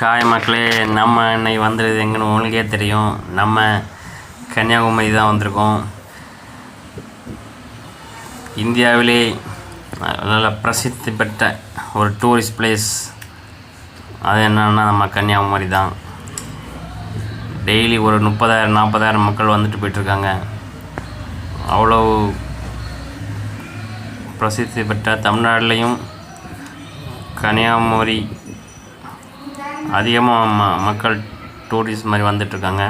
Hi மக்களே நம்ம இன்னைக்கு வந்துடுது எங்கன்னு உங்களுக்கே தெரியும். நம்ம கன்னியாகுமரி தான் வந்திருக்கோம். இந்தியாவிலே நல்ல பிரசித்தி பெற்ற ஒரு டூரிஸ்ட் பிளேஸ் அது என்னென்னா நம்ம கன்னியாகுமரி தான். டெய்லி ஒரு முப்பதாயிரம் நாற்பதாயிரம் மக்கள் வந்துட்டு போயிட்டுருக்காங்க. அவ்வளோ பிரசித்தி பெற்ற தமிழ்நாட்டிலையும் கன்னியாகுமரி அதிகமாக ம மக்கள் டூரிஸ்ட் மாதிரி வந்துட்டுருக்காங்க.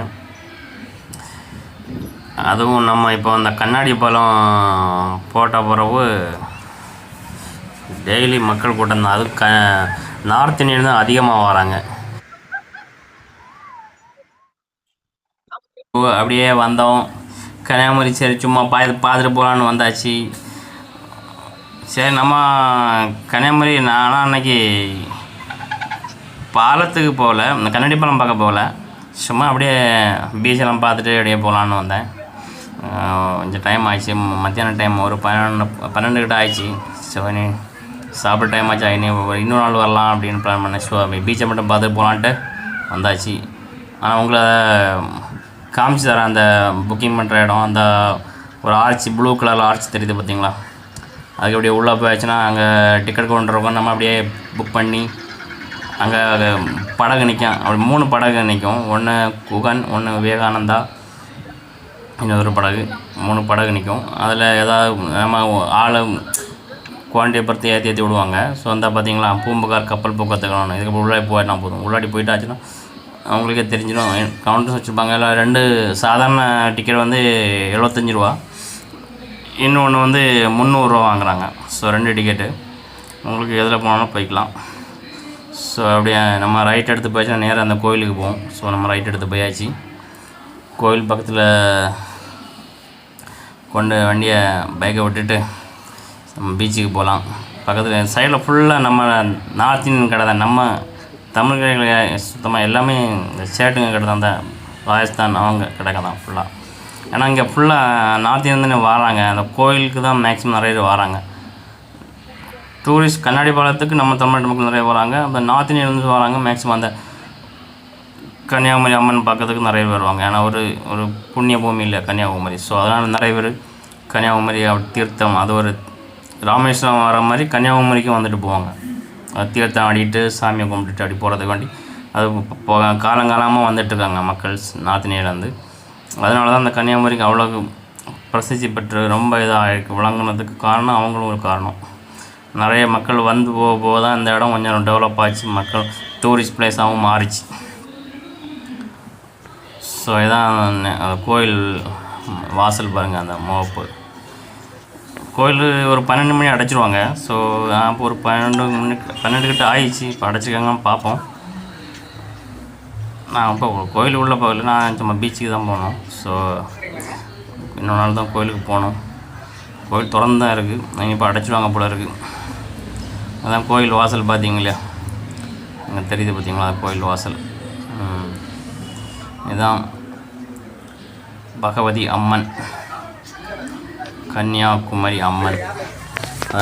அதுவும் நம்ம இப்போ அந்த கண்ணாடி பழம் போட்ட பிறகு டெய்லி மக்கள் கூட்டம் தான். அது க நார்த் இந்தியன் தான் அதிகமாக வராங்க. அப்படியே வந்தோம். கன்னியாகுமரி சரி சும்மா பா பார்த்துட்டு போகலான்னு வந்தாச்சு. சரி நம்ம கன்னியாகுமரி நானும் அன்னைக்கு பாலத்துக்கு போகல இந்த கண்ணாடி பாலம் பார்க்க போகல. சும்மா அப்படியே பீச்செல்லாம் பார்த்துட்டு அப்படியே போகலான்னு வந்தேன். கொஞ்சம் டைம் ஆயிடுச்சு மத்தியானம் மத்தியான டைம் ஒரு பன்னெண்டு பன்னெண்டு கிட்ட ஆயிடுச்சு. ஸோ நீ டைம் ஆச்சு? இனி இன்னொரு நாள் வரலாம் அப்படின்னு பிளான் பண்ணேன். ஸோ பீச்சை மட்டும் பார்த்துட்டு போகலான்ட்டு வந்தாச்சு. ஆனால் உங்களை காமிச்சு தரேன். அந்த புக்கிங் பண்ணுற இடம் அந்த ஒரு ஆர்ச்சி ப்ளூ கலரில் ஆர்ச் தெரியுது பார்த்தீங்களா? அதுக்கு அப்படியே உள்ளே போயாச்சுன்னா அங்கே டிக்கெட் கவுண்டர் இருக்கும். நம்ம அப்படியே புக் பண்ணி அங்கே படகு நிற்கும் அப்படி மூணு படகு நிற்கும் ஒன்று குகன் ஒன்று விவேகானந்தா. இன்னொரு படகு. மூணு படகு நிற்கும் அதில் ஏதாவது நம்ம ஆள் குவாண்டியை பொறுத்து ஏற்றி ஏற்றி விடுவாங்க. ஸோ அந்த பார்த்தீங்களா பூம்புகார் கப்பல் போக்குவரத்துக்கணும் இதுக்கு உள்ளாடி போயிட்டா போதும். உள்ளாடி போயிட்டாச்சுன்னா அவங்களுக்கே தெரிஞ்சிடும். கவுண்டர்ஸ் வச்சுருப்பாங்க. இல்லை ரெண்டு சாதாரண டிக்கெட் வந்து எழுபத்தஞ்சி ரூபா. இன்னொன்று வந்து முந்நூறுரூவா வாங்குறாங்க. ஸோ ரெண்டு டிக்கெட்டு உங்களுக்கு எதில் போனாலும் போய்க்கலாம். ஸோ அப்படியே நம்ம ரைட் எடுத்து போயாச்சுன்னா நேராக அந்த கோயிலுக்கு போவோம். ஸோ நம்ம ரைட் எடுத்து போயாச்சு. கோயில் பக்கத்தில் கொண்டு வண்டியை பைக்கை விட்டுட்டு நம்ம பீச்சுக்கு போகலாம் பக்கத்தில் சைடில் ஃபுல்லாக நம்ம நார்த் இந்தியன் கடை தான். நம்ம தமிழ் கடைகள் சுத்தமாக எல்லாமே இந்த சேட்டுங்க கடை தான். தான் ராஜஸ்தான் அவங்க கடை தான் ஃபுல்லாக ஏன்னா இங்கே ஃபுல்லாக நார்த் இந்தியன் வராங்க. அந்த கோயிலுக்கு தான் மேக்ஸிமம் நிறைய பேர் வராங்க. டூரிஸ்ட் கண்ணாடி பாலத்துக்கு நம்ம தமிழ்நாட்டு மக்கள் நிறைய வராங்க. அந்த நார்த் இந்தியன்லேருந்து வராங்க மேக்ஸிமம் அந்த கன்னியாகுமரி அம்மன் பார்க்கறதுக்கு நிறைய பேர் வருவாங்க. ஏன்னா ஒரு ஒரு புண்ணிய பூமி இல்லை கன்னியாகுமரி. ஸோ அதனால் நிறைய பேர் கன்னியாகுமரி தீர்த்தம் அது ஒரு ராமேஸ்வரம் வர மாதிரி கன்னியாகுமரிக்கும் வந்துட்டு போவாங்க. தீர்த்தம் ஆடிட்டு சாமியை கும்பிட்டுட்டு அப்படி போகிறதுக்கு வேண்டி அது போக காலங்காலமாக வந்துட்டுருக்காங்க மக்கள் நார்த் இந்தியாவிலேருந்து அதனால தான் அந்த கன்னியாகுமரிக்கு அவ்வளோ பிரசித்தி பெற்று ரொம்ப இதாக விளங்குனதுக்கு காரணம் அவங்களும் ஒரு காரணம். நிறைய மக்கள் வந்து போக போக தான் இந்த இடம் கொஞ்சம் டெவலப் ஆச்சு. மக்கள் டூரிஸ்ட் பிளேஸாகவும் மாறிச்சு. ஸோ இதான் அந்த கோயில் வாசல் பாருங்கள் அந்த முகப்பு. கோயில் ஒரு பன்னெண்டு மணி அடைச்சிருவாங்க. ஸோ நான் இப்போ ஒரு பன்னெண்டு மணி பன்னெண்டு கிட்ட ஆயிடுச்சு. இப்போ அடைச்சிருக்காங்கன்னு பார்ப்போம். நான் இப்போ கோயில் உள்ளே போகல. நான் சும்மா பீச்சுக்கு தான் போகணும் ஸோ இன்னொரு நாள் தான் கோயிலுக்கு போகணும் கோயில் திறந்து தான் இருக்குது நீங்கள் இப்போ அடைச்சிடுவாங்க போல இருக்குது அதான் கோயில் வாசல் பார்த்தீங்க இல்லையா? அங்கே தெரியுது பார்த்தீங்களா? கோயில் வாசல். இதுதான் பகவதி அம்மன். கன்னியாகுமரி அம்மன்.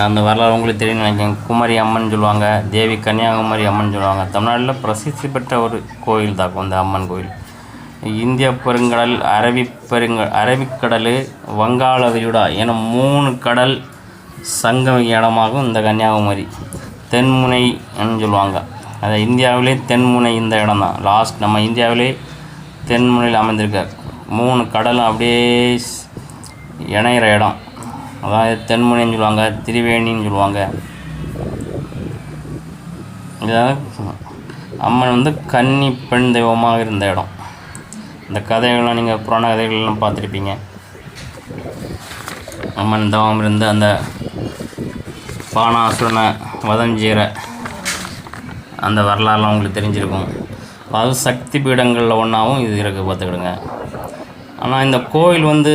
அந்த வரலாறு உங்களுக்கு தெரியும் நினைக்கிறேன். குமரி அம்மன் சொல்லுவாங்க தேவி கன்னியாகுமரி அம்மன் சொல்லுவாங்க. தமிழ்நாட்டில் பிரசித்தி பெற்ற ஒரு கோயில் தான் அந்த அம்மன் கோயில். இந்திய பெருங்கடல் அரபி பெருங்க அரபிக்கடல் வங்காள விரிகுடா என மூணு கடல் சங்கம இடமாகும் இந்த கன்னியாகுமரி. தென்முனைன்னு சொல்லுவாங்க. அது இந்தியாவிலே தென்முனை இந்த இடம் தான் லாஸ்ட் நம்ம இந்தியாவிலே தென்முனையில் அமைந்திருக்கார். மூணு கடலும் அப்படியே இணையிற இடம். அதாவது தென்முனைன்னு சொல்லுவாங்க திரிவேணின்னு சொல்லுவாங்க. இதாவது அம்மன் வந்து கன்னி பெண் தெய்வமாக இருந்த இடம். இந்த கதைகள்லாம் நீங்கள் புராண கதைகள்லாம் பார்த்துருப்பீங்க. அம்மன் தவம் இருந்து அந்த பானாசுரனை வதஞ்சீர. அந்த வரலாறுலாம் உங்களுக்கு தெரிஞ்சிருக்கும். அது சக்தி பீடங்களில் ஒன்றாவும் இது இருக்குது பார்த்துக்கிடுங்க. ஆனால் இந்த கோயில் வந்து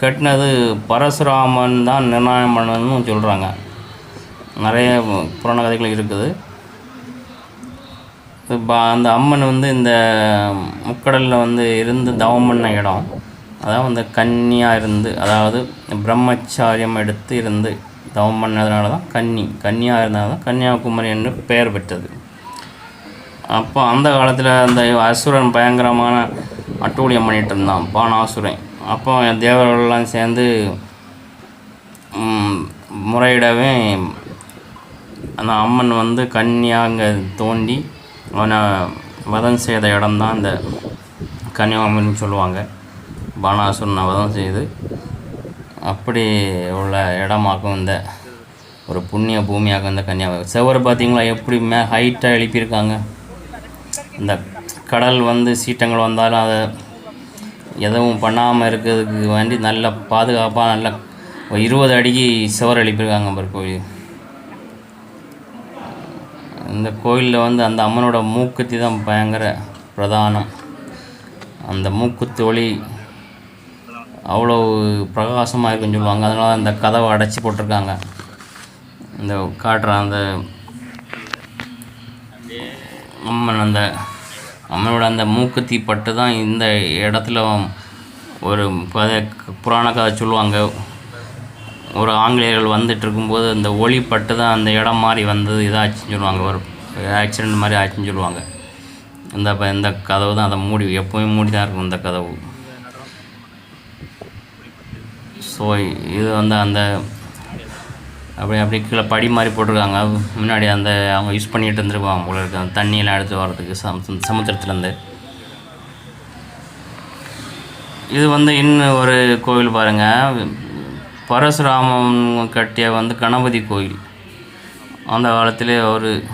கட்டினது பரசுராமன் தான் நிர்ணயம் பண்ணணும்னு சொல்கிறாங்க நிறைய புராண கதைகள் இருக்குது. இப்போ அந்த அம்மன் வந்து இந்த முக்கடலில் வந்து இருந்து தவம் பண்ண இடம். அதாவது அந்த கன்னியாக இருந்து அதாவது பிரம்மச்சாரியம் எடுத்து இருந்து தவம் பண்ணதுனால தான் கன்னி கன்னியாக இருந்தனால தான் கன்னியாகுமரி என்று பெயர் பெற்றது. அப்போ அந்த காலத்தில் அந்த அசுரன் பயங்கரமான அட்டூழியம் பண்ணிகிட்டு இருந்தான் பானாசுரன். அப்போ தேவர்கள்லாம் சேர்ந்து முறையிடவே அந்த அம்மன் வந்து கன்னியாக அங்கே தோண்டி அவனை வதம் செய்த இடம்தான் இந்த கன்னியாகுமரின்னு சொல்லுவாங்க. பானாசுரனை வதம் செய்து அப்படி உள்ள இடமாக்கும் இந்த ஒரு புண்ணிய பூமியாக இந்த கன்னியாகுமரி. செவரு பார்த்தீங்களா? எப்படி மே ஹைட்டாக எழுப்பியிருக்காங்க. இந்த கடல் வந்து சீற்றங்கள் வந்தாலும் அதை எதுவும் பண்ணாமல் இருக்கிறதுக்கு வேண்டி நல்ல பாதுகாப்பாக நல்ல ஒரு இருபது அடிக்கு சுவர் எழுப்பியிருக்காங்க பாரு கோயில் இந்த கோயிலில் வந்து அந்த அம்மனோட மூக்குத்தி தான் பயங்கர பிரதானம். அந்த மூக்குத்தொழி அவ்வளோ பிரகாசமாக இருக்குன்னு சொல்லுவாங்க. அதனால அந்த கதவை அடைச்சி போட்டிருக்காங்க. இந்த காட்டுற அந்த அம்மன் அந்த அம்மனோட அந்த மூக்குத்தி பட்டு தான் இந்த இடத்துல ஒரு கதை புராண கதை சொல்லுவாங்க. ஒரு ஆங்கிலேயர்கள் வந்துட்டு இருக்கும்போது அந்த ஒளி பட்டு தான் அந்த இடம் மாதிரி வந்தது. இதாச்சுன்னு சொல்லுவாங்க. ஒரு ஆக்சிடென்ட் மாதிரி ஆச்சுன்னு சொல்லுவாங்க. இந்த இந்த கதவு தான் அதை மூடி எப்போவும் மூடி தான் இருக்கும். இந்த கதவு. ஸோ இது வந்து அந்த அப்படி அப்படி கீழே படி மாதிரி போட்டிருக்காங்க. முன்னாடி அந்த அவங்க யூஸ் பண்ணிகிட்டு இருந்திருப்பாங்க போல இருக்கு. அந்த தண்ணியெல்லாம் எடுத்து வர்றதுக்கு சம் சமுத்திரத்துலேருந்து. இது வந்து இன்னும் ஒரு கோவில் பாருங்கள் பரசுராமன் கட்டிய வந்து கணபதி கோயில். அந்த காலத்தில் ஒரு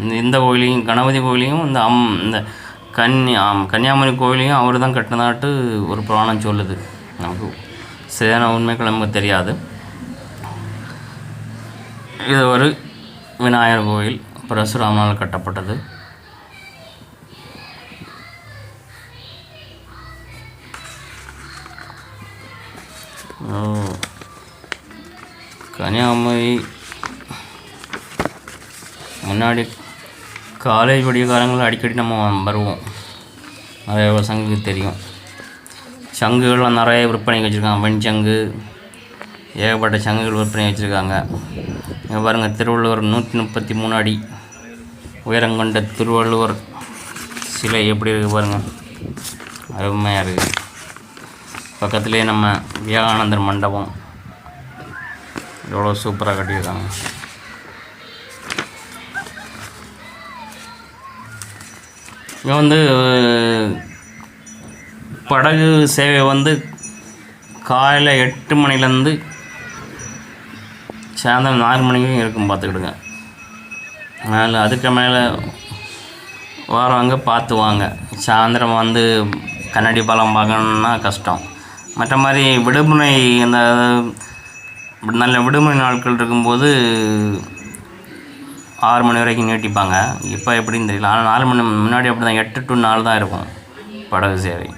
இந்த- இந்த கோயிலையும் கணபதி கோயிலையும் இந்த அம் இந்த கன்னி ஆம், கன்னியாகுமரி கோயிலையும் அவர் தான் கட்டினதாட்டு ஒரு புராணம் சொல்லுது. நமக்கு சரியான உண்மைகள் நமக்கு தெரியாது. இது ஒரு விநாயகர் கோயில் பரசுராமனால் கட்டப்பட்டது. கன்னியாகுமரி முன்னாடி காலேஜ் படிக்கிற காலங்களில் அடிக்கடி நம்ம வருவோம். நிறைய சங்குக்கு தெரியும். சங்குகள்லாம் நிறைய விற்பனைக்கு வச்சுருக்காங்க. வெண்சங்கு ஏகப்பட்ட சங்குகள் விற்பனை வச்சுருக்காங்க. இங்கே பாருங்கள் திருவள்ளுவர் நூற்றி முப்பத்தி மூணு அடி. உயரம் கொண்ட திருவள்ளுவர் சிலை எப்படி இருக்குது பாருங்கள் அருமையாக இருக்குது பக்கத்துலேயே நம்ம விவேகானந்தர் மண்டபம். எவ்வளோ சூப்பராக கட்டியிருக்காங்க. இங்கே வந்து படகு சேவை வந்து காலையில் எட்டு மணிலேருந்து சாயந்தரம் நாலு மணிக்கும் இருக்கும் பார்த்துக்கிடுங்க. அதனால் அதுக்கு மேலே வரவங்க பார்த்து வாங்க. சாயந்தரம் வந்து கண்ணாடி பாலம் பார்க்கணுன்னா கஷ்டம். மற்ற மாதிரி விடுமுறை அந்த நல்ல விடுமுறை நாட்கள் இருக்கும்போது ஆறு மணி வரைக்கும் நீட்டிப்பாங்க. இப்போ எப்படின்னு தெரியல. ஆனால் நாலு மணி முன்னாடி அப்படி தான் எட்டு டு நாலு தான் இருக்கும் படகு சேவை.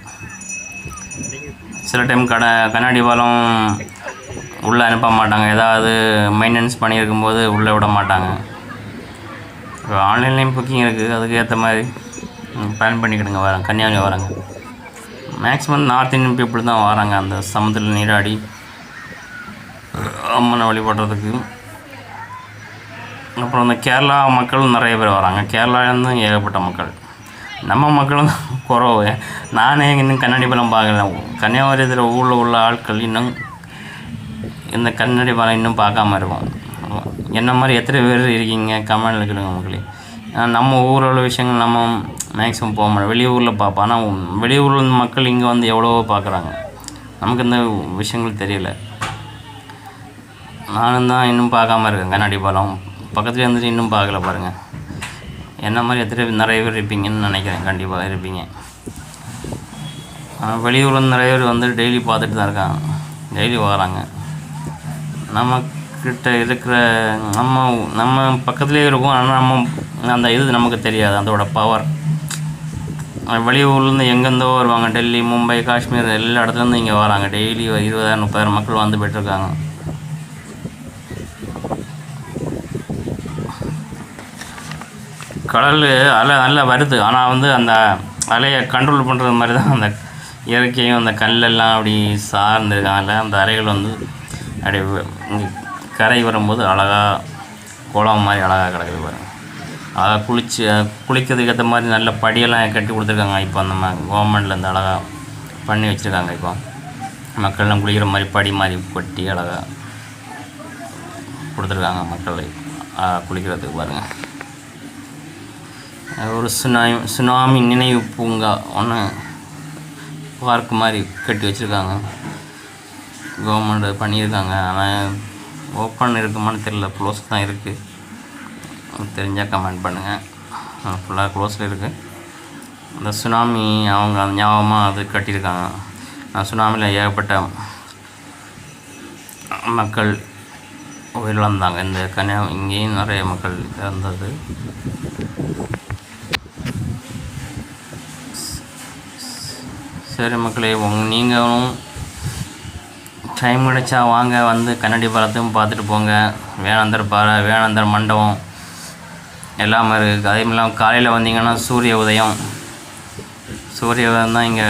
சில டைம் கடை கண்ணாடி பாலம் உள்ளே அனுப்ப மாட்டாங்க. ஏதாவது மெயின்டெனன்ஸ் பண்ணியிருக்கும்போது உள்ளே விட மாட்டாங்க. ஆன்லைன்லேயும் புக்கிங் இருக்குது அதுக்கு ஏற்ற மாதிரி பிளான் பண்ணிக்கிடுங்க. வரேன். கன்னியாகுமரி வராங்க. மேக்ஸிமம் நார்த் இந்தியன் பீப்புள் தான் வராங்க. அந்த சமுத்திரத்தில் நீராடி அம்மனை வழிபடுறதுக்கு. அப்புறம் இந்த கேரளா மக்களும் நிறைய பேர் வராங்க. கேரளாலேருந்தும் ஏகப்பட்ட மக்கள். நம்ம மக்களும் குறவு. நானே இன்னும் கண்ணாடி பலம் பார்க்கல. கன்னியாகுமரி இதில் ஊரில் உள்ள ஆட்கள் இன்னும் இந்த கண்ணாடி பலம் இன்னும் பார்க்காம இருக்கும் என்ன மாதிரி எத்தனை பேர் இருக்கீங்க? கமெண்டில் இருக்கிறவங்க மக்களே. நம்ம ஊரில் உள்ள விஷயங்கள் நம்ம மேக்ஸிமம் போக மாட்டோம் வெளியூரில் பார்ப்போம். ஆனால் வெளியூரில் மக்கள் இங்கே வந்து எவ்வளவோ பார்க்குறாங்க. நமக்கு இந்த விஷயங்கள் தெரியல. நானும் தான் இன்னும் பார்க்காம இருக்கேன். கண்ணாடி பாலம் பக்கத்துலேயே இருந்துட்டு இன்னும் பார்க்கல பாருங்கள் என்ன மாதிரி எத்தனை நிறைய பேர் இருப்பீங்கன்னு நினைக்கிறேன். கண்டிப்பாக இருப்பீங்க. வெளியூரில் நிறைய பேர் வந்து டெய்லி பார்த்துட்டு தான் இருக்காங்க. டெய்லி வராங்க. நம்மக்கிட்ட இருக்கிற நம்ம நம்ம பக்கத்துலேயே இருக்கும். ஆனால் நம்ம அந்த இது நமக்கு தெரியாது. அதோட பவர் வெளியூர்லேருந்து எங்கேருந்தோ வருவாங்க. டெல்லி மும்பை காஷ்மீர் எல்லா இடத்துலேருந்து இங்கே வராங்க. டெய்லி இருபதாயிரம் முப்பதாயிரம் மக்கள் வந்து போயிட்டுருக்காங்க கடல் அலை நல்லா வருது. ஆனால் வந்து அந்த அலையை கண்ட்ரோல் பண்ணுறது மாதிரி தான் அந்த இயற்கையும் அந்த கல்லெல்லாம் அப்படி சார்ந்திருக்காங்கல்ல. அந்த அலைகள் வந்து அப்படி கரை வரும்போது அழகாக குளம் மாதிரி அழகாக கிடக்குது பாருங்க. அதை குளிச்சு குளிக்கிறதுக்கு ஏற்ற மாதிரி நல்ல படியெல்லாம் கட்டி கொடுத்துருக்காங்க. இப்போ அந்த கவர்மெண்ட்லேருந்து அழகாக பண்ணி வச்சுருக்காங்க இப்போ. மக்கள்லாம் குளிக்கிற மாதிரி படி மாதிரி கொட்டி அழகாக கொடுத்துருக்காங்க மக்கள் குளிக்கிறதுக்கு பாருங்கள் ஒரு சுனாமி சுனாமி நினைவு பூங்கா ஒன்று பார்க் மாதிரி கட்டி வச்சுருக்காங்க. கவர்மெண்ட் பண்ணியிருக்காங்க. ஆனால் ஓப்பன் இருக்குமான்னு தெரியல. க்ளோஸ் தான் இருக்குது தெரிஞ்சால் கமெண்ட் பண்ணுங்கள் ஃபுல்லாக க்ளோஸில் இருக்குது இந்த சுனாமி அவங்க அந்த ஞாபகமாக அது கட்டியிருக்காங்க. அந்த சுனாமியில் ஏகப்பட்ட மக்கள் உயிரிழந்தாங்க. இந்த கன்னியா இங்கேயும் நிறைய மக்கள் இறந்தது. சரி மக்களே உங்க நீங்களும் டைம் கிடைச்சா வாங்க வந்து கண்ணாடி பாலத்தையும் பார்த்துட்டு போங்க. வேணாந்தர் பாறை வேணாந்தர் மண்டபம் எல்லாமே இருக்குது அதே இல்லாமல் காலையில் வந்தீங்கன்னா சூரிய உதயம். சூரிய உதயம் தான் இங்கே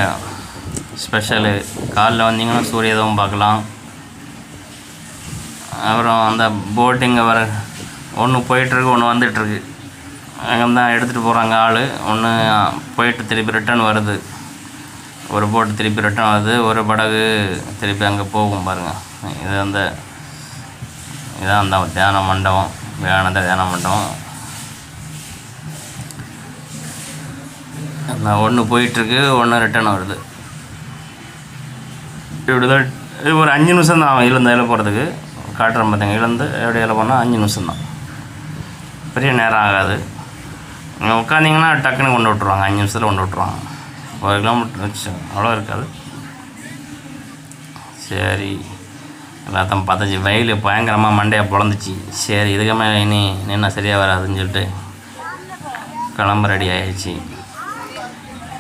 ஸ்பெஷலு காலைல வந்தீங்கன்னா சூரிய உதயம் பார்க்கலாம். அப்புறம் அந்த போட்டிங்க வர ஒன்று போயிட்டுருக்கு ஒன்று வந்துட்டுருக்கு. அங்கே தான் எடுத்துகிட்டு போகிறாங்க ஆள். ஒன்று போயிட்டு திருப்பி ரிட்டர்ன் வருது. ஒரு போட்டு திருப்பி ரிட்டர்ன் வருது ஒரு படகு திருப்பி அங்கே போகும் பாருங்கள் இது அந்த இதான் அந்த தியான மண்டபம் வேணாந்த தியான மண்டபம். ஒன்று போயிட்டுருக்கு ஒன்று ரிட்டர்ன் வருது. இப்படி தான் இது ஒரு அஞ்சு நிமிஷம் தான் இழுந்த இதில் போகிறதுக்கு காட்டுறேன் பார்த்தீங்க இழுந்து இலை போனால் அஞ்சு நிமிஷம் தான். பெரிய நேரம் ஆகாது. நீங்கள் உட்காந்திங்கன்னா டக்குன்னு கொண்டு விட்ருவாங்க அஞ்சு நிமிஷத்தில் கொண்டு விட்ருவாங்க ஒரு கிலோமீட்டர் வச்சு அவ்வளோ இருக்காது. சரி எல்லாத்தையும் பார்த்தாச்சு. வெயில் பயங்கரமாக மண்டையாக பொழந்துச்சு. சரி இதுக்கு மேலே இனி நின்னா சரியாக வராதுன்னு சொல்லிட்டு கிளம்ப ரெடி ஆயிடுச்சு.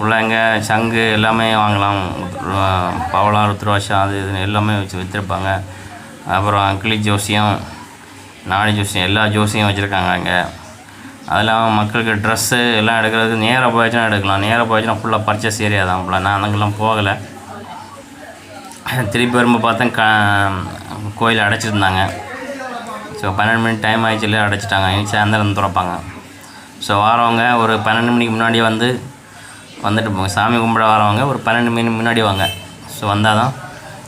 உள்ள இங்கே சங்கு எல்லாமே வாங்கலாம். பவளம் ருத்ராட்சம் அது இது எல்லாமே வச்சு விற்றுருப்பாங்க அப்புறம் கிளி ஜோசியம் நாடி ஜோசியம் எல்லா ஜோசியம் வச்சுருக்காங்க அங்கே. அதெல்லாம் மக்களுக்கு ட்ரெஸ்ஸு எல்லாம் எடுக்கிறதுக்கு நேராக போயாச்சுன்னா எடுக்கலாம். நேராக போயாச்சுன்னா ஃபுல்லாக பர்ச்சேஸ் ஏரியா தான் ஃபுல்லாக நான் அங்கெல்லாம் போகலை. திருப்பி வரும்போது பார்த்தேன் க கோயில் அடைச்சிருந்தாங்க. ஸோ பன்னெண்டு மணி டைம் ஆயிடுச்சு இல்லையா அடைச்சிட்டாங்க. இனி சாயந்தரம் திறப்பாங்க. ஸோ வரவங்க ஒரு பன்னெண்டு மணிக்கு முன்னாடி வந்து வந்துட்டு போங்க. சாமி கும்பிட வரவங்க ஒரு பன்னெண்டு மணி முன்னாடி வாங்க. ஸோ வந்தால் தான்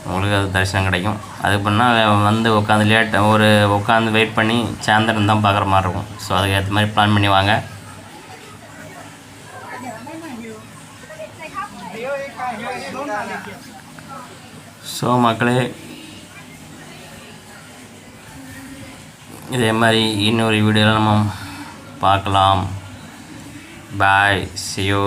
உங்களுக்கு அது தரிசனம் கிடைக்கும். அது பண்ணால் வந்து உட்காந்து லேட் ஒரு உட்காந்து வெயிட் பண்ணி சாயந்தரம் தான் பார்க்குற மாதிரி இருக்கும். ஸோ அதுக்கு ஏற்ற மாதிரி பிளான் பண்ணி வாங்க. ஸோ மக்களே இதே மாதிரி இன்னொரு வீடியோவில் நம்ம பார்க்கலாம். பாய் சியோ